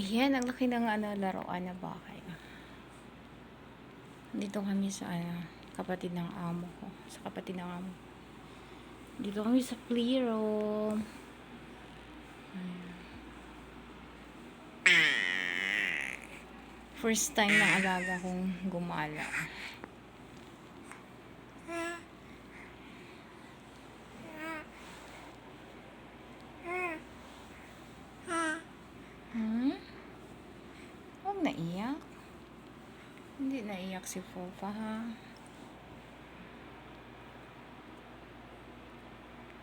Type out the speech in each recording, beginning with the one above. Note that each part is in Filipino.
Ayan, ang laki ng ano, laruan na bahay. Dito kami sa ano, kapatid ng amo ko. Sa kapatid ng amo. Dito kami sa. Ayan. First time na alaga kong gumala. Hindi naiyak si Fofa, ha?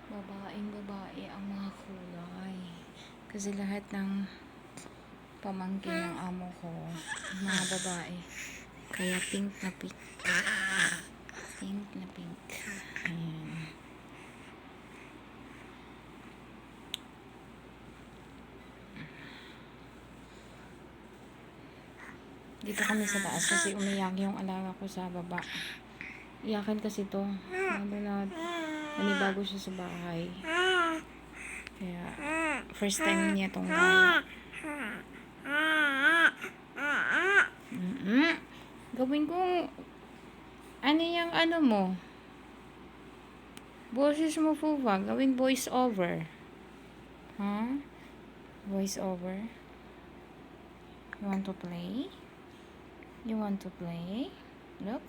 Babaeng babae ang mga kulay. Kasi lahat ng pamangkin ng amo ko, mga babae. Kaya pink na pink. Pink na pink. Ayan. Dito kami sa taas kasi umiyak yung alaga ko sa baba. Iyakan kasi to. Lalo na nanibago siya sa bahay. Kaya first time niya tong gala. Mm-mm. Gawin kong ano yung ano mo? Boses mo Fufa. Gawin voice over. Huh? Voice over. You want to play? You want to play? Look.